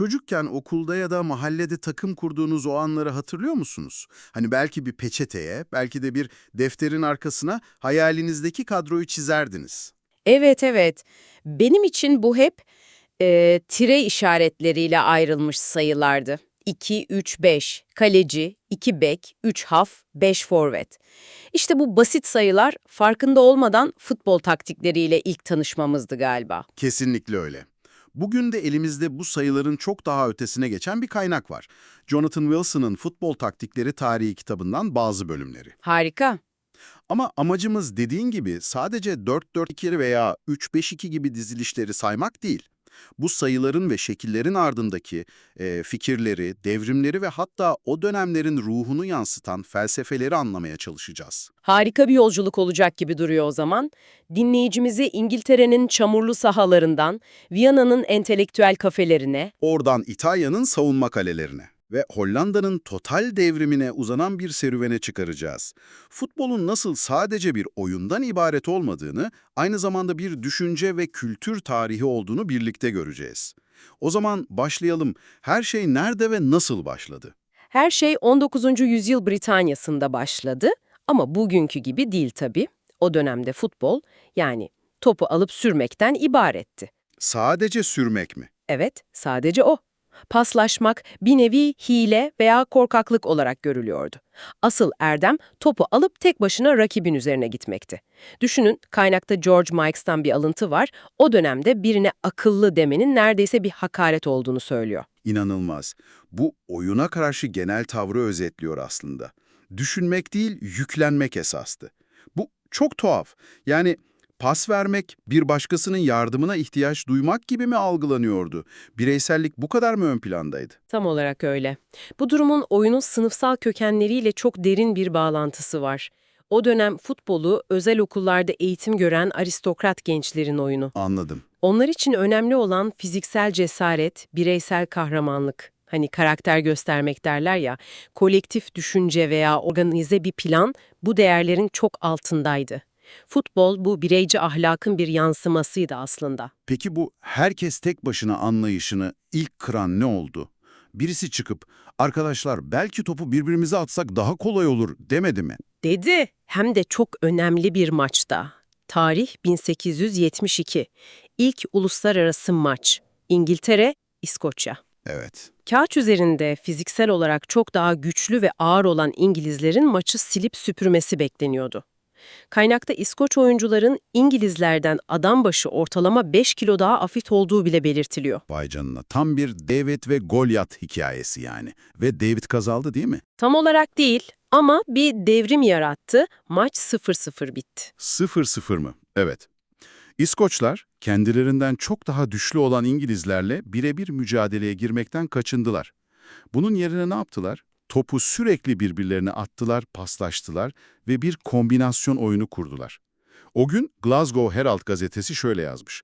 Çocukken okulda ya da mahallede takım kurduğunuz o anları hatırlıyor musunuz? Hani belki bir peçeteye, belki de bir defterin arkasına hayalinizdeki kadroyu çizerdiniz. Evet evet. Benim için bu hep e, tire işaretleriyle ayrılmış sayılardı. 2, 3, 5, kaleci, 2 bek, 3 haf, 5 forvet. İşte bu basit sayılar farkında olmadan futbol taktikleriyle ilk tanışmamızdı galiba. Kesinlikle öyle. Bugün de elimizde bu sayıların çok daha ötesine geçen bir kaynak var. Jonathan Wilson'ın Futbol Taktikleri Tarihi kitabından bazı bölümleri. Harika. Ama amacımız dediğin gibi sadece 4-4-2 veya 3-5-2 gibi dizilişleri saymak değil. Bu sayıların ve şekillerin ardındaki e, fikirleri, devrimleri ve hatta o dönemlerin ruhunu yansıtan felsefeleri anlamaya çalışacağız. Harika bir yolculuk olacak gibi duruyor o zaman. Dinleyicimizi İngiltere'nin çamurlu sahalarından, Viyana'nın entelektüel kafelerine, Oradan İtalya'nın savunma kalelerine ve Hollanda'nın total devrimine uzanan bir serüvene çıkaracağız. Futbolun nasıl sadece bir oyundan ibaret olmadığını, aynı zamanda bir düşünce ve kültür tarihi olduğunu birlikte göreceğiz. O zaman başlayalım. Her şey nerede ve nasıl başladı? Her şey 19. yüzyıl Britanya'sında başladı ama bugünkü gibi değil tabii. O dönemde futbol yani topu alıp sürmekten ibaretti. Sadece sürmek mi? Evet, sadece o. Paslaşmak bir nevi hile veya korkaklık olarak görülüyordu. Asıl erdem topu alıp tek başına rakibin üzerine gitmekti. Düşünün kaynakta George Mikes'tan bir alıntı var. O dönemde birine akıllı demenin neredeyse bir hakaret olduğunu söylüyor. İnanılmaz. Bu oyuna karşı genel tavrı özetliyor aslında. Düşünmek değil, yüklenmek esastı. Bu çok tuhaf. Yani pas vermek, bir başkasının yardımına ihtiyaç duymak gibi mi algılanıyordu? Bireysellik bu kadar mı ön plandaydı? Tam olarak öyle. Bu durumun oyunun sınıfsal kökenleriyle çok derin bir bağlantısı var. O dönem futbolu özel okullarda eğitim gören aristokrat gençlerin oyunu. Anladım. Onlar için önemli olan fiziksel cesaret, bireysel kahramanlık. Hani karakter göstermek derler ya, kolektif düşünce veya organize bir plan bu değerlerin çok altındaydı. Futbol bu bireyci ahlakın bir yansımasıydı aslında. Peki bu herkes tek başına anlayışını ilk kıran ne oldu? Birisi çıkıp, arkadaşlar belki topu birbirimize atsak daha kolay olur demedi mi? Dedi, hem de çok önemli bir maçta. Tarih 1872. İlk uluslararası maç. İngiltere, İskoçya. Evet. Kağıt üzerinde fiziksel olarak çok daha güçlü ve ağır olan İngilizlerin maçı silip süpürmesi bekleniyordu. Kaynakta İskoç oyuncuların İngilizlerden adam başı ortalama 5 kilo daha afit olduğu bile belirtiliyor. Vay canına. Tam bir David ve Goliath hikayesi yani. Ve David kazaldı değil mi? Tam olarak değil ama bir devrim yarattı, maç 0-0 bitti. 0-0 mı? Evet. İskoçlar kendilerinden çok daha güçlü olan İngilizlerle birebir mücadeleye girmekten kaçındılar. Bunun yerine ne yaptılar? Topu sürekli birbirlerine attılar, paslaştılar ve bir kombinasyon oyunu kurdular. O gün Glasgow Herald gazetesi şöyle yazmış.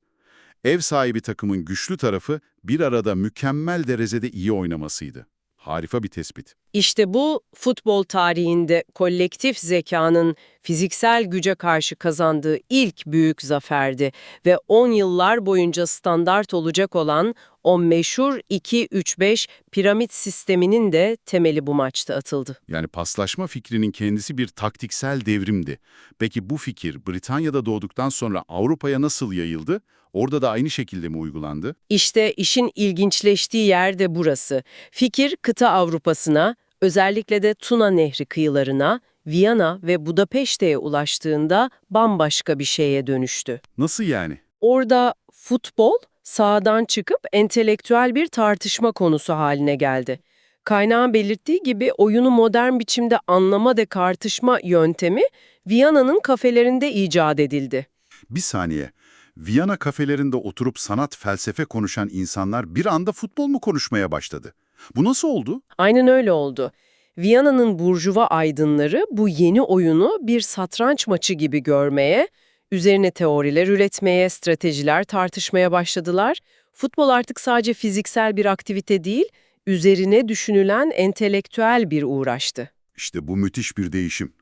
Ev sahibi takımın güçlü tarafı bir arada mükemmel derecede iyi oynamasıydı. Harika bir tespit. İşte bu futbol tarihinde kolektif zekanın fiziksel güce karşı kazandığı ilk büyük zaferdi ve 10 yıllar boyunca standart olacak olan o meşhur 2-3-5 piramit sisteminin de temeli bu maçta atıldı. Yani paslaşma fikrinin kendisi bir taktiksel devrimdi. Peki bu fikir Britanya'da doğduktan sonra Avrupa'ya nasıl yayıldı? Orada da aynı şekilde mi uygulandı? İşte işin ilginçleştiği yer de burası. Fikir kıta Avrupa'sına, özellikle de Tuna Nehri kıyılarına, Viyana ve Budapeşte'ye ulaştığında bambaşka bir şeye dönüştü. Nasıl yani? Orada futbol sahadan çıkıp entelektüel bir tartışma konusu haline geldi. Kaynağın belirttiği gibi oyunu modern biçimde anlama de tartışma yöntemi Viyana'nın kafelerinde icat edildi. Bir saniye. Viyana kafelerinde oturup sanat, felsefe konuşan insanlar bir anda futbol mu konuşmaya başladı? Bu nasıl oldu? Aynen öyle oldu. Viyana'nın burjuva aydınları bu yeni oyunu bir satranç maçı gibi görmeye, üzerine teoriler üretmeye, stratejiler tartışmaya başladılar. Futbol artık sadece fiziksel bir aktivite değil, üzerine düşünülen entelektüel bir uğraştı. İşte bu müthiş bir değişim.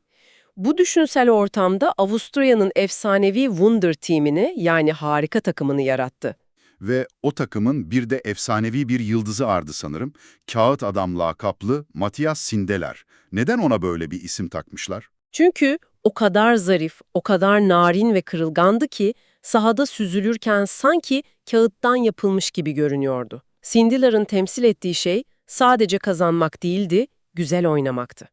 Bu düşünsel ortamda Avusturya'nın efsanevi Wunder timini yani harika takımını yarattı. Ve o takımın bir de efsanevi bir yıldızı vardı sanırım. Kağıt Adam lakaplı Matias Sindeler. Neden ona böyle bir isim takmışlar? Çünkü o kadar zarif, o kadar narin ve kırılgandı ki sahada süzülürken sanki kağıttan yapılmış gibi görünüyordu. Sindilar'ın temsil ettiği şey sadece kazanmak değildi, güzel oynamaktı.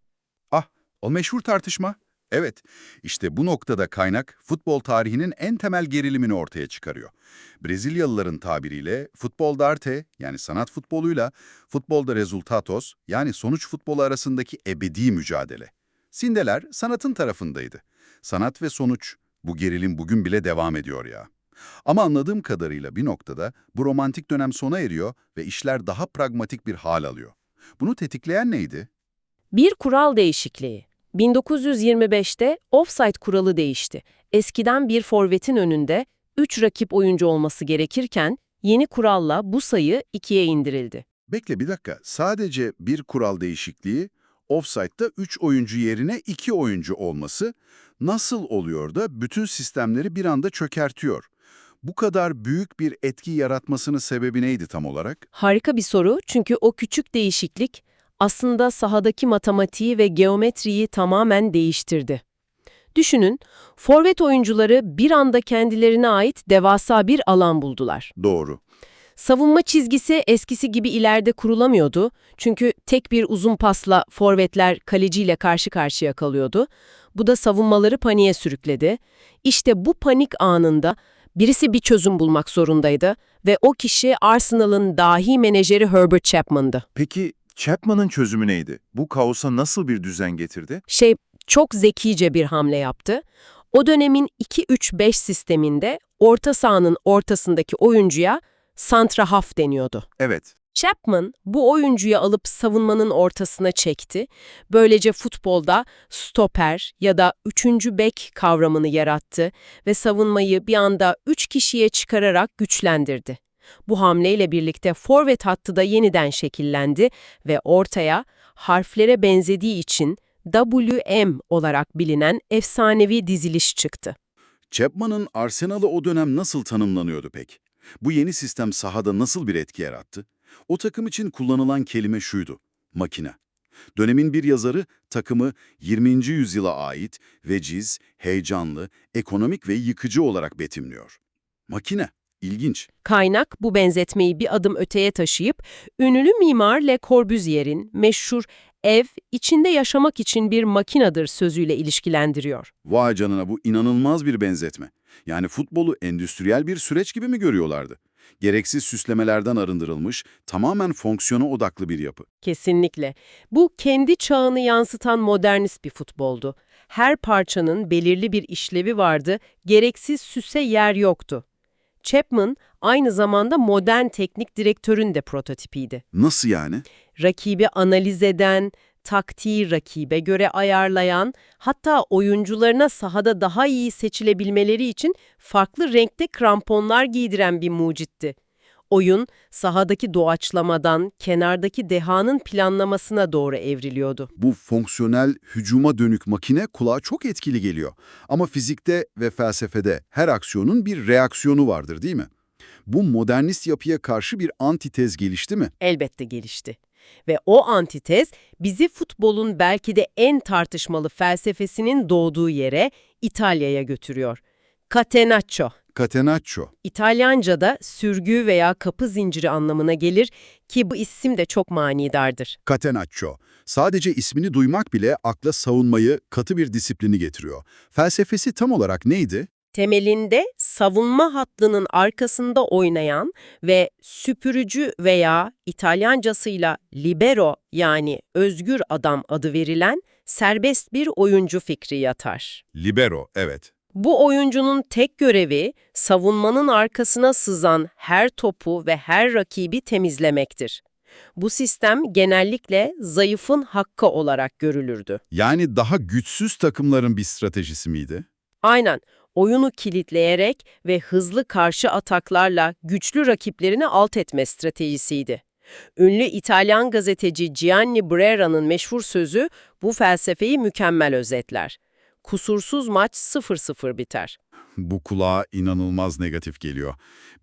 Ah, o meşhur tartışma. Evet, işte bu noktada kaynak futbol tarihinin en temel gerilimini ortaya çıkarıyor. Brezilyalıların tabiriyle futbol arte yani sanat futboluyla futbolda resultatos yani sonuç futbolu arasındaki ebedi mücadele. Sindeler sanatın tarafındaydı. Sanat ve sonuç, bu gerilim bugün bile devam ediyor ya. Ama anladığım kadarıyla bir noktada bu romantik dönem sona eriyor ve işler daha pragmatik bir hal alıyor. Bunu tetikleyen neydi? Bir kural değişikliği. 1925'te offside kuralı değişti. Eskiden bir forvetin önünde 3 rakip oyuncu olması gerekirken yeni kuralla bu sayı 2'ye indirildi. Bekle bir dakika. Sadece bir kural değişikliği, offside'da 3 oyuncu yerine 2 oyuncu olması nasıl oluyor da bütün sistemleri bir anda çökertiyor? Bu kadar büyük bir etki yaratmasının sebebi neydi tam olarak? Harika bir soru çünkü o küçük değişiklik aslında sahadaki matematiği ve geometriyi tamamen değiştirdi. Düşünün, forvet oyuncuları bir anda kendilerine ait devasa bir alan buldular. Doğru. Savunma çizgisi eskisi gibi ileride kurulamıyordu çünkü tek bir uzun pasla forvetler kaleciyle karşı karşıya kalıyordu. Bu da savunmaları paniğe sürükledi. İşte bu panik anında birisi bir çözüm bulmak zorundaydı ve o kişi Arsenal'ın dahi menajeri Herbert Chapman'dı. Peki Chapman'ın çözümü neydi? Bu kaosa nasıl bir düzen getirdi? Şey çok zekice bir hamle yaptı. O dönemin 2-3-5 sisteminde orta sahanın ortasındaki oyuncuya santrahaf deniyordu. Evet, Chapman bu oyuncuyu alıp savunmanın ortasına çekti. Böylece futbolda stoper ya da üçüncü bek kavramını yarattı ve savunmayı bir anda üç kişiye çıkararak güçlendirdi. Bu hamleyle birlikte forvet hattı da yeniden şekillendi ve ortaya harflere benzediği için WM olarak bilinen efsanevi diziliş çıktı. Chapman'ın Arsenal'ı o dönem nasıl tanımlanıyordu pek? Bu yeni sistem sahada nasıl bir etki yarattı? O takım için kullanılan kelime şuydu, makine. Dönemin bir yazarı takımı 20. yüzyıla ait veciz, heyecanlı, ekonomik ve yıkıcı olarak betimliyor. Makine, ilginç. Kaynak bu benzetmeyi bir adım öteye taşıyıp ünlü mimar Le Corbusier'in meşhur ev içinde yaşamak için bir makinadır sözüyle ilişkilendiriyor. Vay canına bu inanılmaz bir benzetme. Yani futbolu endüstriyel bir süreç gibi mi görüyorlardı? Gereksiz süslemelerden arındırılmış, tamamen fonksiyona odaklı bir yapı. Kesinlikle. Bu kendi çağını yansıtan modernist bir futboldu. Her parçanın belirli bir işlevi vardı, gereksiz süse yer yoktu. Chapman aynı zamanda modern teknik direktörün de prototipiydi. Nasıl yani? rakibi analiz eden, taktiği rakibe göre ayarlayan, hatta oyuncularına sahada daha iyi seçilebilmeleri için farklı renkte kramponlar giydiren bir mucitti. Oyun, sahadaki doğaçlamadan kenardaki dehanın planlamasına doğru evriliyordu. Bu fonksiyonel, hücuma dönük makine kulağa çok etkili geliyor. Ama fizikte ve felsefede her aksiyonun bir reaksiyonu vardır değil mi? Bu modernist yapıya karşı bir antitez gelişti mi? Elbette gelişti. Ve o antitez bizi futbolun belki de en tartışmalı felsefesinin doğduğu yere İtalya'ya götürüyor. Catenaccio. Catenaccio. İtalyanca'da sürgü veya kapı zinciri anlamına gelir ki bu isim de çok manidardır. Catenaccio. Sadece ismini duymak bile akla savunmayı, katı bir disiplini getiriyor. Felsefesi tam olarak neydi? Temelinde savunma hattının arkasında oynayan ve süpürücü veya İtalyancasıyla libero yani özgür adam adı verilen serbest bir oyuncu fikri yatar. Libero, evet. Bu oyuncunun tek görevi savunmanın arkasına sızan her topu ve her rakibi temizlemektir. Bu sistem genellikle zayıfın hakkı olarak görülürdü. Yani daha güçsüz takımların bir stratejisi miydi? Aynen, oyunu kilitleyerek ve hızlı karşı ataklarla güçlü rakiplerini alt etme stratejisiydi. Ünlü İtalyan gazeteci Gianni Brera'nın meşhur sözü bu felsefeyi mükemmel özetler. Kusursuz maç 0-0 biter. Bu kulağa inanılmaz negatif geliyor.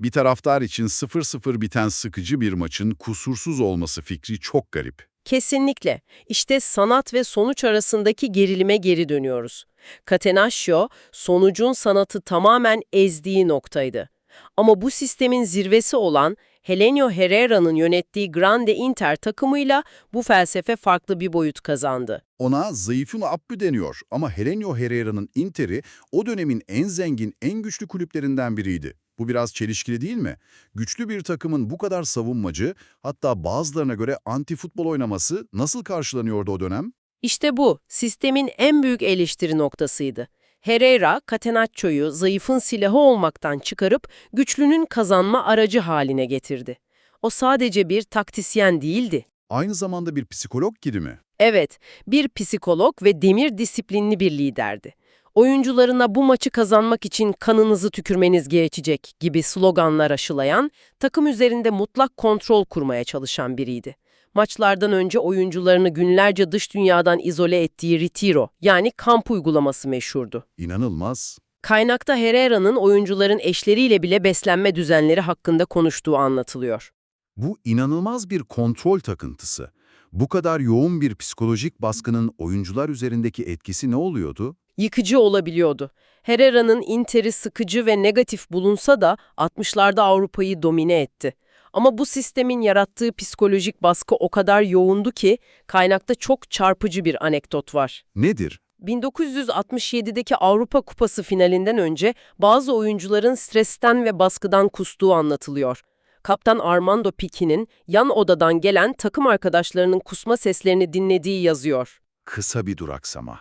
Bir taraftar için 0-0 biten sıkıcı bir maçın kusursuz olması fikri çok garip. Kesinlikle. İşte sanat ve sonuç arasındaki gerilime geri dönüyoruz. Catenaccio, sonucun sanatı tamamen ezdiği noktaydı. Ama bu sistemin zirvesi olan Helenio Herrera'nın yönettiği Grande Inter takımıyla bu felsefe farklı bir boyut kazandı. Ona zayıfın Abdü deniyor ama Helenio Herrera'nın Inter'i o dönemin en zengin, en güçlü kulüplerinden biriydi. Bu biraz çelişkili değil mi? Güçlü bir takımın bu kadar savunmacı, hatta bazılarına göre anti futbol oynaması nasıl karşılanıyordu o dönem? İşte bu, sistemin en büyük eleştiri noktasıydı. Herrera, Catenaccio'yu zayıfın silahı olmaktan çıkarıp güçlünün kazanma aracı haline getirdi. O sadece bir taktisyen değildi. Aynı zamanda bir psikolog gibi mi? Evet, bir psikolog ve demir disiplinli bir liderdi. Oyuncularına bu maçı kazanmak için kanınızı tükürmeniz gerekecek gibi sloganlar aşılayan, takım üzerinde mutlak kontrol kurmaya çalışan biriydi. Maçlardan önce oyuncularını günlerce dış dünyadan izole ettiği Retiro yani kamp uygulaması meşhurdu. İnanılmaz. Kaynakta Herrera'nın oyuncuların eşleriyle bile beslenme düzenleri hakkında konuştuğu anlatılıyor. Bu inanılmaz bir kontrol takıntısı. Bu kadar yoğun bir psikolojik baskının oyuncular üzerindeki etkisi ne oluyordu? yıkıcı olabiliyordu. Herrera'nın Inter'i sıkıcı ve negatif bulunsa da 60'larda Avrupa'yı domine etti. Ama bu sistemin yarattığı psikolojik baskı o kadar yoğundu ki kaynakta çok çarpıcı bir anekdot var. Nedir? 1967'deki Avrupa Kupası finalinden önce bazı oyuncuların stresten ve baskıdan kustuğu anlatılıyor. Kaptan Armando Piqui'nin yan odadan gelen takım arkadaşlarının kusma seslerini dinlediği yazıyor. Kısa bir duraksama.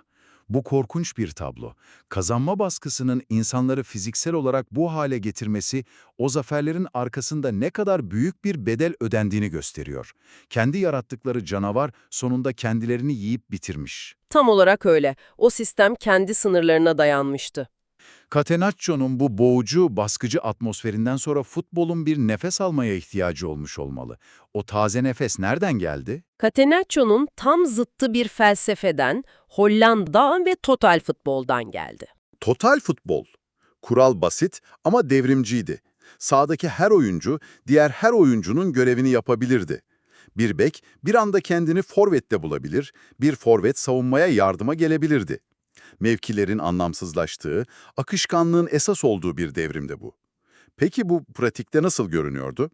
Bu korkunç bir tablo. Kazanma baskısının insanları fiziksel olarak bu hale getirmesi, o zaferlerin arkasında ne kadar büyük bir bedel ödendiğini gösteriyor. Kendi yarattıkları canavar sonunda kendilerini yiyip bitirmiş. Tam olarak öyle. O sistem kendi sınırlarına dayanmıştı. Catenaccio'nun bu boğucu, baskıcı atmosferinden sonra futbolun bir nefes almaya ihtiyacı olmuş olmalı. O taze nefes nereden geldi? Catenaccio'nun tam zıttı bir felsefeden, Hollanda ve total futboldan geldi. Total futbol. Kural basit ama devrimciydi. Sahadaki her oyuncu diğer her oyuncunun görevini yapabilirdi. Bir bek bir anda kendini forvette bulabilir, bir forvet savunmaya yardıma gelebilirdi. Mevkilerin anlamsızlaştığı, akışkanlığın esas olduğu bir devrimde bu. Peki bu pratikte nasıl görünüyordu?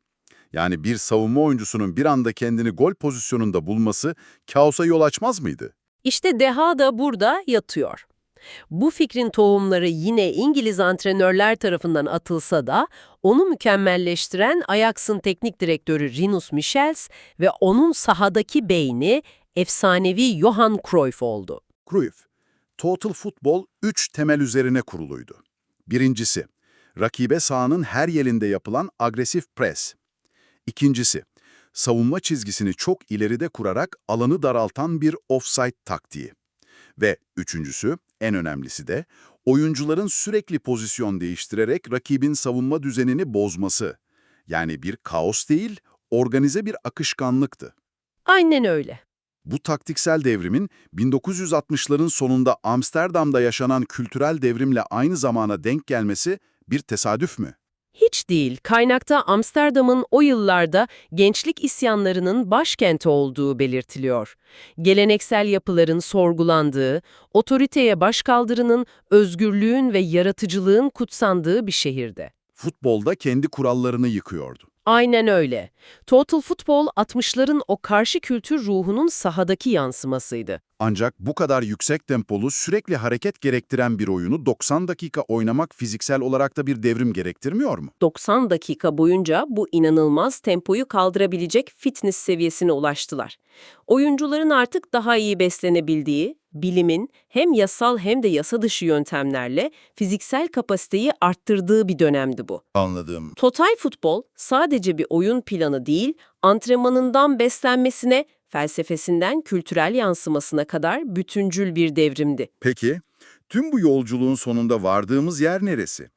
Yani bir savunma oyuncusunun bir anda kendini gol pozisyonunda bulması kaosa yol açmaz mıydı? İşte deha da burada yatıyor. Bu fikrin tohumları yine İngiliz antrenörler tarafından atılsa da onu mükemmelleştiren Ajax'ın teknik direktörü Rinus Michels ve onun sahadaki beyni efsanevi Johan Cruyff oldu. Cruyff, Total Football 3 temel üzerine kuruluydu. Birincisi, rakibe sahanın her yerinde yapılan agresif pres. İkincisi, savunma çizgisini çok ileride kurarak alanı daraltan bir offside taktiği. Ve üçüncüsü, en önemlisi de, oyuncuların sürekli pozisyon değiştirerek rakibin savunma düzenini bozması. Yani bir kaos değil, organize bir akışkanlıktı. Aynen öyle. Bu taktiksel devrimin 1960'ların sonunda Amsterdam'da yaşanan kültürel devrimle aynı zamana denk gelmesi bir tesadüf mü? Hiç değil. Kaynakta Amsterdam'ın o yıllarda gençlik isyanlarının başkenti olduğu belirtiliyor. Geleneksel yapıların sorgulandığı, otoriteye başkaldırının, özgürlüğün ve yaratıcılığın kutsandığı bir şehirde. Futbolda kendi kurallarını yıkıyordu. Aynen öyle. Total Football 60'ların o karşı kültür ruhunun sahadaki yansımasıydı. Ancak bu kadar yüksek tempolu, sürekli hareket gerektiren bir oyunu 90 dakika oynamak fiziksel olarak da bir devrim gerektirmiyor mu? 90 dakika boyunca bu inanılmaz tempoyu kaldırabilecek fitness seviyesine ulaştılar. Oyuncuların artık daha iyi beslenebildiği, bilimin hem yasal hem de yasa dışı yöntemlerle fiziksel kapasiteyi arttırdığı bir dönemdi bu. Anladım. Total futbol sadece bir oyun planı değil, antrenmanından beslenmesine, felsefesinden kültürel yansımasına kadar bütüncül bir devrimdi. Peki, tüm bu yolculuğun sonunda vardığımız yer neresi?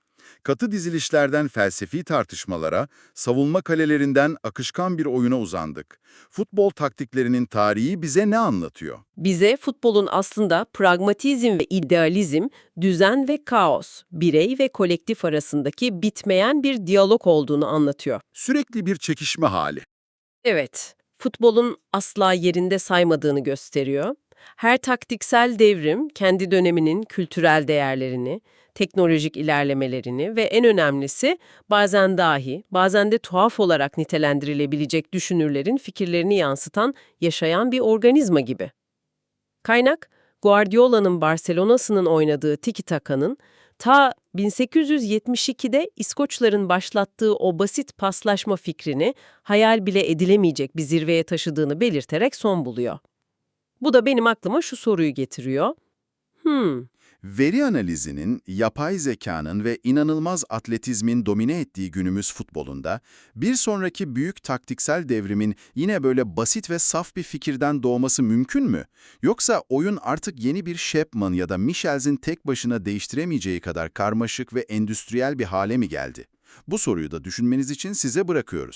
Katı dizilişlerden felsefi tartışmalara, savunma kalelerinden akışkan bir oyuna uzandık. Futbol taktiklerinin tarihi bize ne anlatıyor? Bize futbolun aslında pragmatizm ve idealizm, düzen ve kaos, birey ve kolektif arasındaki bitmeyen bir diyalog olduğunu anlatıyor. Sürekli bir çekişme hali. Evet, futbolun asla yerinde saymadığını gösteriyor. Her taktiksel devrim kendi döneminin kültürel değerlerini, teknolojik ilerlemelerini ve en önemlisi bazen dahi, bazen de tuhaf olarak nitelendirilebilecek düşünürlerin fikirlerini yansıtan yaşayan bir organizma gibi. Kaynak, Guardiola'nın Barcelona'sının oynadığı Tiki Taka'nın ta 1872'de İskoçların başlattığı o basit paslaşma fikrini hayal bile edilemeyecek bir zirveye taşıdığını belirterek son buluyor. Bu da benim aklıma şu soruyu getiriyor. Hmm, Veri analizinin, yapay zekanın ve inanılmaz atletizmin domine ettiği günümüz futbolunda, bir sonraki büyük taktiksel devrimin yine böyle basit ve saf bir fikirden doğması mümkün mü? Yoksa oyun artık yeni bir Shepman ya da Michels'in tek başına değiştiremeyeceği kadar karmaşık ve endüstriyel bir hale mi geldi? Bu soruyu da düşünmeniz için size bırakıyoruz.